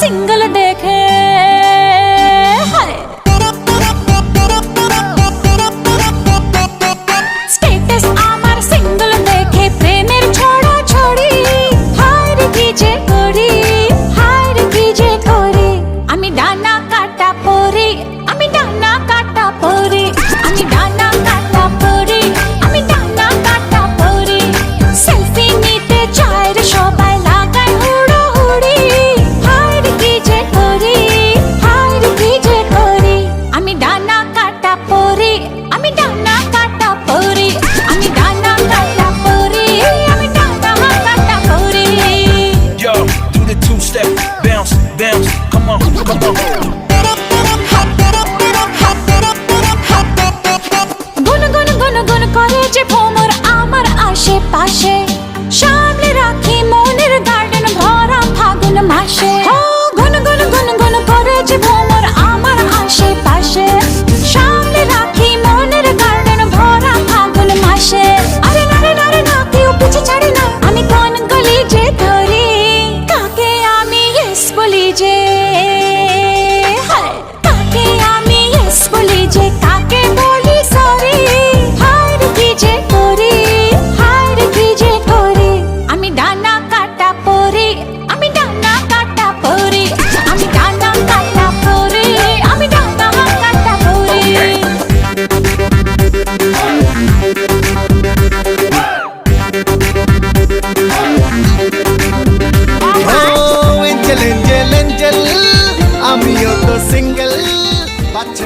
Single देखे two step, bounce, bounce, come on, come on. গুন গুন গুন গুন করে ভোমর আমার আশেপাশে সামলে রাখি মনের গার্ডেন ভরা ফাগুন মাসে single, watch